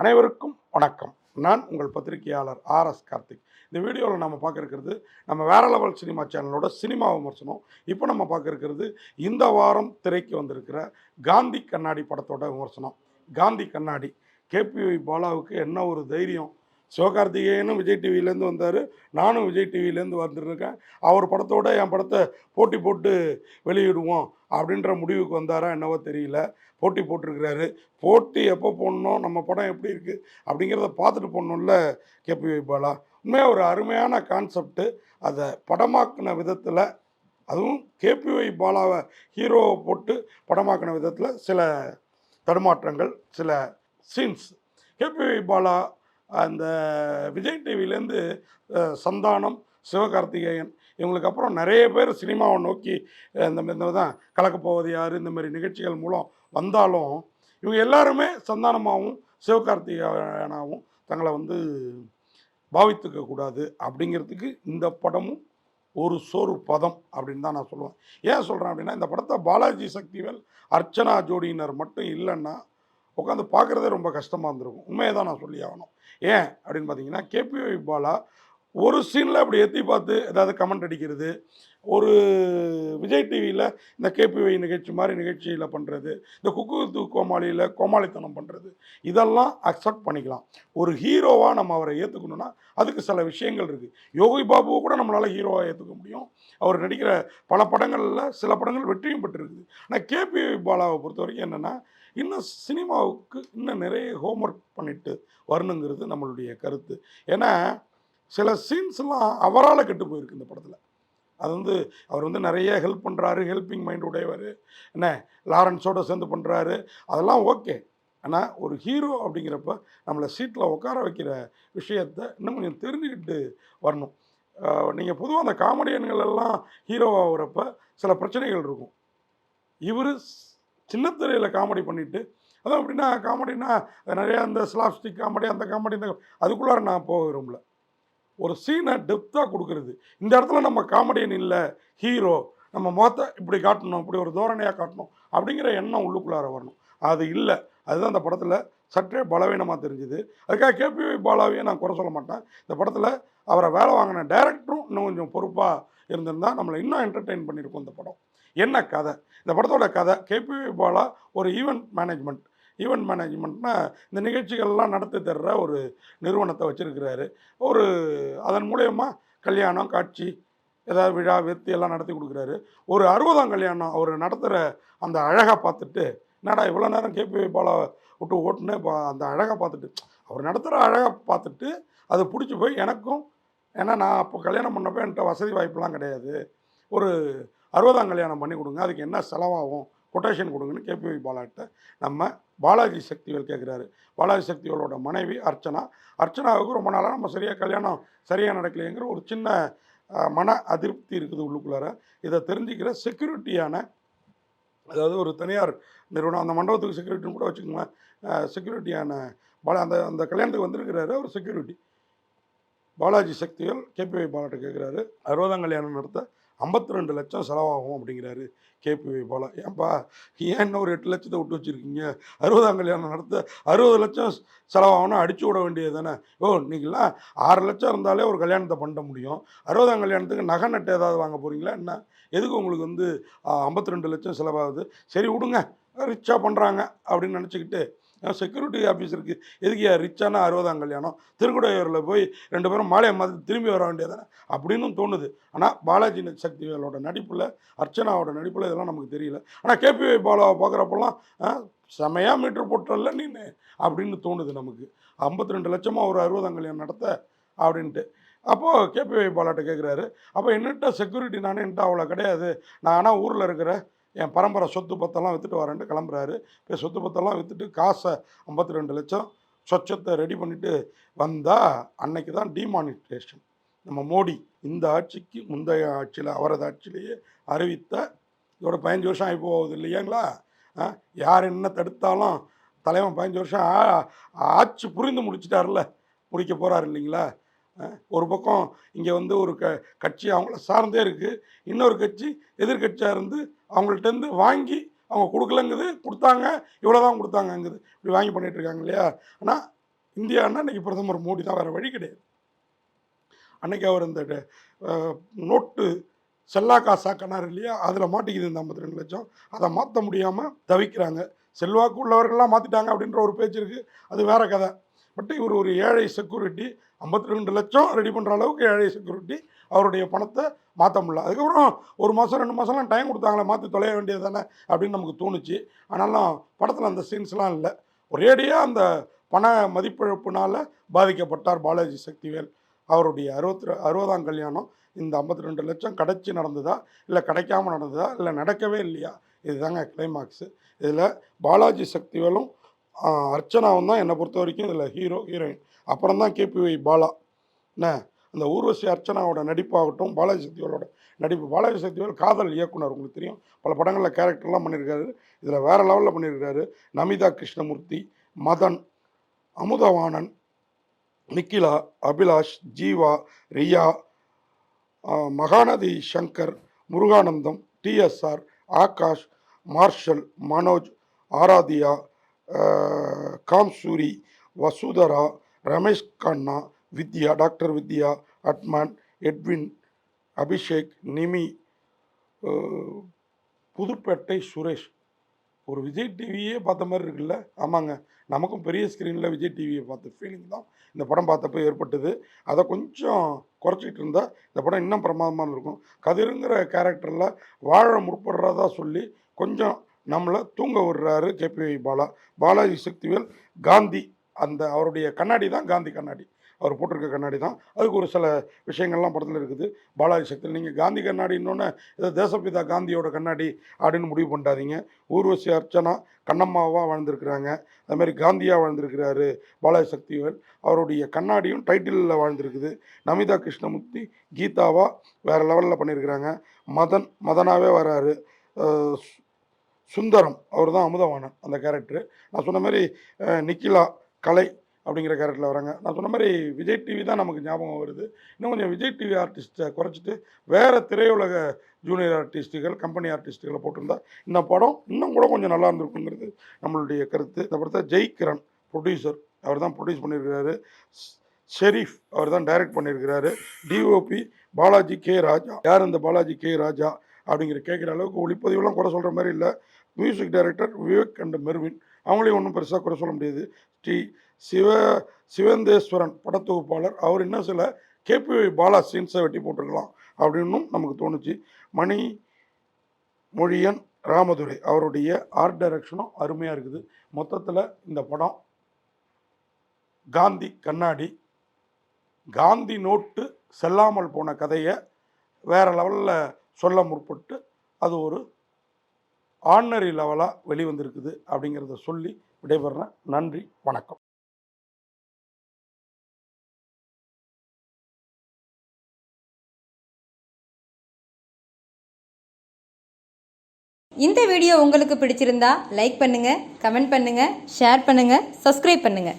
அனைவருக்கும் வணக்கம். நான் உங்கள் பத்திரிகையாளர் ஆர் எஸ் கார்த்திக். இந்த வீடியோவில் நம்ம பார்க்க இருக்கிறது நம்ம வேற லெவல் சினிமா சேனலோட சினிமா விமர்சனம். இப்போ நம்ம பார்க்க இருக்கிறது இந்த வாரம் திரைக்கு வந்திருக்கிற காந்தி கண்ணாடி படத்தோட விமர்சனம். காந்தி கண்ணாடி. கேபிஒய் பாலாவுக்கு என்ன ஒரு தைரியம்? சிவகார்த்திகேயனும் விஜய் டிவிலேருந்து வந்தார். நானும் விஜய் டிவிலேருந்து வந்துருக்கேன். அவர் படத்தோட என் படத்தை போட்டி போட்டு வெளியிடுவோம் அப்படின்ற முடிவுக்கு வந்தாரா என்னவோ தெரியல. போட்டி போட்டிருக்கிறாரு. போட்டி எப்போ போடணும் நம்ம படம் எப்படி இருக்குது அப்படிங்கிறத பார்த்துட்டு போடணும்ல கேபி பாலா. உண்மையாக ஒரு அருமையான கான்செப்ட்டு அதை படமாக்கின விதத்தில் அதுவும் கேபிஒய் பாலாவை ஹீரோவை போட்டு படமாக்கின விதத்தில் சில தடுமாற்றங்கள் சில சீன்ஸ் கேபிஒய் பாலா அந்த விஜய் டிவிலேருந்து சந்தானம் சிவகார்த்திகேயன் இவங்களுக்கு அப்புறம் நிறைய பேர் சினிமாவை நோக்கி இந்த மாதிரி தான் கலக்கப்போவது யார் இந்த மாதிரி நிகழ்ச்சிகள் மூலம் வந்தாலும் இவங்க எல்லாருமே சந்தானமாகவும் சிவகார்த்திகேயனாகவும் தங்களை வந்து பாவித்துக்க கூடாது அப்படிங்கிறதுக்கு இந்த படமும் ஒரு சோறு பதம் அப்படின்னு தான் நான் சொல்லுவேன். ஏன் சொல்கிறேன் அப்படின்னா இந்த படத்தை பாலாஜி சக்திவேல் அர்ச்சனா ஜோடியினர் மட்டும் இல்லைன்னா உட்காந்து பார்க்குறதே ரொம்ப கஷ்டமாக இருந்திருக்கும். உண்மையை தான் நான் சொல்லி ஆகணும். ஏன் அப்படின்னு பார்த்தீங்கன்னா கேபிஒய் பாலா ஒரு சீனில் அப்படி எத்தி பார்த்து ஏதாவது கமெண்ட் அடிக்கிறது ஒரு விஜய் டிவியில் இந்த கேபிஒய் நிகழ்ச்சி மாதிரி நிகழ்ச்சியில் பண்ணுறது இந்த குக்கு கோமாளியில் கோமாளித்தனம் பண்ணுறது இதெல்லாம் அக்செப்ட் பண்ணிக்கலாம். ஒரு ஹீரோவாக நம்ம அவரை ஏற்றுக்கணுன்னா அதுக்கு சில விஷயங்கள் இருக்குது யோகி பாபுவை கூட நம்மளால் ஹீரோவாக ஏற்றுக்க முடியும். அவர் நடிக்கிற பல படங்களில் சில படங்கள் வெற்றியும் பெற்றிருக்குது. ஆனால் கேபிஒய் பாலாவை பொறுத்த வரைக்கும் என்னென்னா இன்னும் சினிமாவுக்கு இன்னும் நிறைய ஹோம்ஒர்க் பண்ணிட்டு வரணுங்கிறது நம்மளுடைய கருத்து. ஏன்னா சில சீன்ஸ்லாம் அவரால் கெட்டு போயிருக்கு இந்த படத்தில். அது வந்து அவர் வந்து நிறைய ஹெல்ப் பண்ணுறாரு ஹெல்பிங் மைண்ட் உடையவர். என்ன லாரன்ஸோட சேர்ந்து பண்ணுறாரு அதெல்லாம் ஓகே. ஆனால் ஒரு ஹீரோ அப்படிங்கிறப்ப நம்மளை சீட்டில் உட்கார வைக்கிற விஷயத்த இன்னும் கொஞ்சம் தெரிஞ்சுக்கிட்டு வரணும். நீங்கள் பொதுவாக அந்த காமெடியன்கள் எல்லாம் ஹீரோவாகிறப்ப சில பிரச்சனைகள் இருக்கும். இவர் சின்னத்திரையில் காமெடி பண்ணிவிட்டு அதான் அப்படின்னா காமெடினா நிறையா அந்த ஸ்லாப்ஸ்டிக் காமெடி அந்த காமெடி இந்த அதுக்குள்ளார நான் போக விரும்பல. ஒரு சீனை டெப்த்தாக கொடுக்குறது. இந்த இடத்துல நம்ம காமெடியன் இல்லை ஹீரோ நம்ம முகத்தை இப்படி காட்டணும் இப்படி ஒரு தோரணையாக காட்டணும் அப்படிங்கிற எண்ணம் உள்ளுக்குள்ளார வரணும். அது இல்லை. அதுதான் அந்த படத்தில் சற்றே பலவீனமாக தெரிஞ்சுது. அதுக்காக கேபி பாலாவையும் நான் குறை சொல்ல மாட்டேன். இந்த படத்தில் அவரை வேலை வாங்கின டைரக்டரும் இன்னும் கொஞ்சம் பொறுப்பாக இருந்திருந்தால் நம்மளை இன்னும் என்டர்டெயின் பண்ணியிருக்கும் இந்த படம். என்ன கதை? இந்த படத்தோட கதை கேபி பாலா ஒரு ஈவெண்ட் மேனேஜ்மெண்ட் ஈவெண்ட் மேனேஜ்மெண்ட்னா இந்த நிகழ்ச்சிகள்லாம் நடத்தி தர்ற ஒரு நிறுவனத்தை வச்சுருக்கிறாரு. ஒரு அதன் மூலயமா கல்யாணம் காட்சி ஏதாவது விழா வெத்தி எல்லாம் நடத்தி கொடுக்குறாரு. ஒரு அறுபதாம் கல்யாணம் அவர் நடத்துகிற அந்த அழகை பார்த்துட்டு என்னடா இவ்வளோ நேரம் கேபி பாலா விட்டு ஓட்டுனே இப்போ அந்த அழகாக பார்த்துட்டு அவர் நடத்துகிற அழகாக பார்த்துட்டு அது பிடிச்சி போய் எனக்கும் ஏன்னா நான் அப்போ கல்யாணம் பண்ணப்போ என்கிட்ட வசதி வாய்ப்புலாம் கிடையாது. ஒரு அறுபதாம் கல்யாணம் பண்ணி கொடுங்க அதுக்கு என்ன செலவாகும் கொட்டேஷன் கொடுங்கன்னு கேபிஒய் பாலாட்ட நம்ம பாலாஜி சக்திவேல் கேட்குறாரு. பாலாஜி சக்திவேலோட மனைவி அர்ச்சனா அர்ச்சனாவுக்கு ரொம்ப நாளாக நம்ம சரியாக கல்யாணம் சரியாக நடக்கலைங்கிற ஒரு சின்ன மன அதிருப்தி இருக்குது உள்ளுக்குள்ளார. இதை தெரிஞ்சுக்கிற செக்யூரிட்டியான அதாவது ஒரு தனியார் நிறுவனம் அந்த மண்டபத்துக்கு செக்யூரிட்டின்னு கூட வச்சுக்கோங்களேன். செக்யூரிட்டியான பாலா அந்த அந்த கல்யாணத்துக்கு வந்திருக்கிறாரு அவர் செக்யூரிட்டி பாலாஜி சக்திகள் கேபிஒய் பாலாட்ட கேட்குறாரு அறுபதாம் கல்யாணம் நடத்த ஐம்பத்தி ரெண்டு லட்சம் செலவாகும் அப்படிங்கிறாரு கேபிஐ பாலா. ஏன்பா ஏன் இன்னும் ஒரு எட்டு லட்சத்தை விட்டு வச்சுருக்கீங்க? அறுபதாம் கல்யாணம் நடத்த அறுபது லட்சம் செலவாகணும் அடிச்சு விட வேண்டியது தானே? ஓ இன்றைக்கெல்லாம் ஆறு லட்சம் இருந்தாலே ஒரு கல்யாணத்தை பண்ண முடியும். அறுபதாம் கல்யாணத்துக்கு நகை நட்டு ஏதாவது வாங்க போகிறீங்களா என்ன? எதுக்கு உங்களுக்கு வந்து ஐம்பத்தி ரெண்டு லட்சம் செலவாகுது? சரி விடுங்க. ரிச்சாக பண்ணுறாங்க அப்படின்னு நினச்சிக்கிட்டு செக்யூரிட்டி ஆஃபீஸருக்கு எதுக்கு ரிச்சான அறுபதாம் கல்யாணம்? திருக்குடையூரில் போய் ரெண்டு பேரும் மாலையை மாதிரி திரும்பி வர வேண்டியதானே அப்படின்னு தோணுது. ஆனால் பாலாஜி சக்திகளோட நடிப்பில் அர்ச்சனாவோட நடிப்பில் இதெல்லாம் நமக்கு தெரியல. ஆனால் கேபிஒய் பாலாவை பார்க்குறப்பெல்லாம் செமையாக மீட்ரு போட்டல நீ அப்படின்னு தோணுது நமக்கு. ஐம்பத்தி ரெண்டு லட்சமாக ஒரு அறுபதாம் கல்யாணம் நடத்த அப்படின்ட்டு. அப்போது கேபிஐ பாலாட்ட கேட்குறாரு அப்போ என்னட்ட செக்யூரிட்டி நானே என்கிட்ட அவ்வளோ கிடையாது. நான் ஆனால் ஊரில் இருக்கிற என் பரம்பரை சொத்து பத்தெல்லாம் விற்றுட்டு வரேன்ட்டு கிளம்புறாரு. இப்போ சொத்து பத்தெல்லாம் விற்றுட்டு காசை ஐம்பத்தி ரெண்டு லட்சம் சொச்சத்தை ரெடி பண்ணிட்டு வந்தால் அன்னைக்கு தான் டிமானிட்டேஷன் நம்ம மோடி இந்த ஆட்சிக்கு முந்தைய ஆட்சியில் அவரது ஆட்சியிலேயே அறிவித்த இதோட பதினஞ்சு வருஷம் ஆகி போகுது இல்லையாங்களா? ஆ, யார் என்ன தடுத்தாலும் தலைவன் பதினஞ்சு வருஷம் ஆட்சி புரிந்து முடிச்சிட்டார்ல முடிக்க போகிறாரு இல்லைங்களா? ஒரு பக்கம் இங்கே வந்து ஒரு க கட்சி அவங்கள சார்ந்தே இருக்குது இன்னொரு கட்சி எதிர்கட்சியாக இருந்து அவங்கள்ட்டேருந்து வாங்கி அவங்க கொடுக்கலங்குது கொடுத்தாங்க இவ்வளோ தான் கொடுத்தாங்கங்குது. இப்படி வாங்கி பண்ணிகிட்டு இருக்காங்க இல்லையா? ஆனால் இந்தியான்னா இன்றைக்கி பிரதமர் மோடி தான் வேறு வழி கிடையாது. அன்னைக்கு அவர் இந்த நோட்டு செல்லா காசாக்கினார் இல்லையா? அதில் மாட்டிக்குது இந்த ஐம்பத்தி ரெண்டு லட்சம். அதை மாற்ற முடியாமல் தவிக்கிறாங்க. செல்வாக்கு உள்ளவர்கள்லாம் மாற்றிட்டாங்க அப்படின்ற ஒரு பேச்சு இருக்குது அது வேறு கதை. பட் இவர் ஒரு ஏழை செக்யூரிட்டி ஐம்பத்தி ரெண்டு லட்சம் ரெடி பண்ணுற அளவுக்கு ஏழை செக்யூரிட்டி அவருடைய பணத்தை மாற்ற முடியல. அதுக்கப்புறம் ஒரு மாதம் ரெண்டு மாதம்லாம் டைம் கொடுத்தாங்களே மாற்றி தொலைய வேண்டியது தானே அப்படின்னு நமக்கு தோணுச்சு. ஆனாலும் படத்தில் அந்த சீன்ஸ்லாம் இல்லை. ஒரேடியாக அந்த பண மதிப்பிழப்புனால் பாதிக்கப்பட்டார் பாலாஜி சக்திவேல். அவருடைய அறுபத்தி அறுபதாம் கல்யாணம் இந்த ஐம்பத்தி ரெண்டு லட்சம் கிடைச்சி நடந்ததா இல்லை கிடைக்காம நடந்ததா இல்லை நடக்கவே இல்லையா? இதுதாங்க கிளைமாக்ஸு இதில் பாலாஜி சக்திவேலும் அர்ச்சனாவும் தான் என்னை பொறுத்த வரைக்கும் இதில் ஹீரோ ஹீரோயின் அப்புறம் தான் கேபிஒய் பாலா. என்ன? அந்த ஊர்வசி அர்ச்சனாவோட நடிப்பாகட்டும் பாலாஜி சக்திவேலோட நடிப்பு. பாலாஜி சக்திவேல் காதல் இயக்குனர் உங்களுக்கு தெரியும். பல படங்களில் கேரக்டர்லாம் பண்ணியிருக்காரு. இதில் வேறு லெவலில் பண்ணியிருக்காரு. Namitha Krishnamurthy Madhan Amudhavanan Nikhila Abhilash Jeeva Riya Mahanadhi Shankar Muruganandam TSR Akash Marshal Manoj Aaradhya காம்சூரி Vasudhara Ramesh Kanna Vidya doctor Vidya அட்மான் Edwin Abhishek Nimi Puduppettai Suresh. ஒரு விஜய் டிவியே பார்த்த மாதிரி இருக்குல்ல? ஆமாங்க. நமக்கும் பெரிய ஸ்க்ரீனில் விஜய் டிவியை பார்த்த ஃபீலிங் தான். இந்த படம் பார்த்தப்போ ஏற்பட்டது. அதை கொஞ்சம் குறைச்சிட்டு இருந்தால் இந்த படம் இன்னும் பிரமாதமாக இருக்கும். கதிருங்கிற கேரக்டரில் வாழ முற்படுறதா சொல்லி கொஞ்சம் நம்மளை தூங்க விடுறாரு கேபி பாலா பாலாஜி சக்திவேல் காந்தி அந்த அவருடைய கண்ணாடி தான் காந்தி கண்ணாடி. அவர் போட்டிருக்க கண்ணாடி தான். அதுக்கு ஒரு சில விஷயங்கள்லாம் படத்தில் இருக்குது. பாலாஜி சக்தியில் நீங்கள் காந்தி கண்ணாடின்னொன்னே ஏதோ தேசப்பிதா காந்தியோட கண்ணாடி அப்படின்னு முடிவு பண்ணாதீங்க ஊர்வசி அர்ச்சனா கண்ணம்மாவாக வாழ்ந்திருக்கிறாங்க. அதுமாரி காந்தியாக வாழ்ந்திருக்கிறாரு பாலாஜி சக்திவேல். அவருடைய கண்ணாடியும் டைட்டிலில் வாழ்ந்திருக்குது. நமிதா கிருஷ்ணமூர்த்தி கீதாவாக வேறு லெவலில் பண்ணியிருக்கிறாங்க மதன் மதனாகவே வராரு. சுந்தரம் அவர் தான் அமுதவாணன் அந்த கேரக்டரு நான் சொன்ன மாதிரி நிக்கிலா கலை அப்படிங்கிற கேரக்டரில் வராங்க. நான் சொன்ன மாதிரி விஜய் டிவி தான் நமக்கு ஞாபகம் வருது. இன்னும் கொஞ்சம் விஜய் டிவி ஆர்டிஸ்ட்டை குறைச்சிட்டு வேறு திரையுலக ஜூனியர் ஆர்டிஸ்ட்டுகள் கம்பெனி ஆர்டிஸ்ட்டுகளை போட்டிருந்தா இந்த படம் இன்னும் கூட கொஞ்சம் நல்லா இருந்திருக்குங்கிறது நம்மளுடைய கருத்து. இந்த படத்தை ஜெய் கிரண் ப்ரொடியூசர் அவர் தான் ப்ரொடியூஸ் பண்ணியிருக்கிறாரு. ஷெரீஃப் அவர் தான் டைரக்ட் பண்ணியிருக்கிறாரு. DOP Balaji K Raja. யார் இந்த பாலாஜி கே ராஜா அப்படிங்கிற கேட்குற அளவுக்கு ஒளிப்பதிவுலாம் கூட சொல்கிற மாதிரி இல்லை. Music director Vivek and Mervin. அவங்களையும் ஒன்றும் பெருசாக குறை சொல்ல முடியாது. ஸ்ரீ சிவ சிவந்தேஸ்வரன் படத்தொகுப்பாளர். அவர் இன்னும் சில கேபி பாலா சீன்ஸை வெட்டி போட்டிருக்கலாம் அப்படின்னும் நமக்கு தோணுச்சு. மணி மொழியன் ராமதுரை அவருடைய ஆர்ட் டைரக்ஷனும் அருமையாக இருக்குது. மொத்தத்தில் இந்த படம் காந்தி கண்ணாடி காந்தி நோட்டு செல்லாமல் போன கதையை வேறு லெவலில் சொல்ல முற்பட்டு அது ஒரு ஆர்டினரி லெவலாக வெளிவந்திருக்குது அப்படிங்கிறத சொல்லி விடைபெறேன். நன்றி வணக்கம். இந்த வீடியோ உங்களுக்கு பிடிச்சிருந்தா லைக் பண்ணுங்கள் கமெண்ட் பண்ணுங்கள் ஷேர் பண்ணுங்கள் சப்ஸ்கிரைப் பண்ணுங்கள்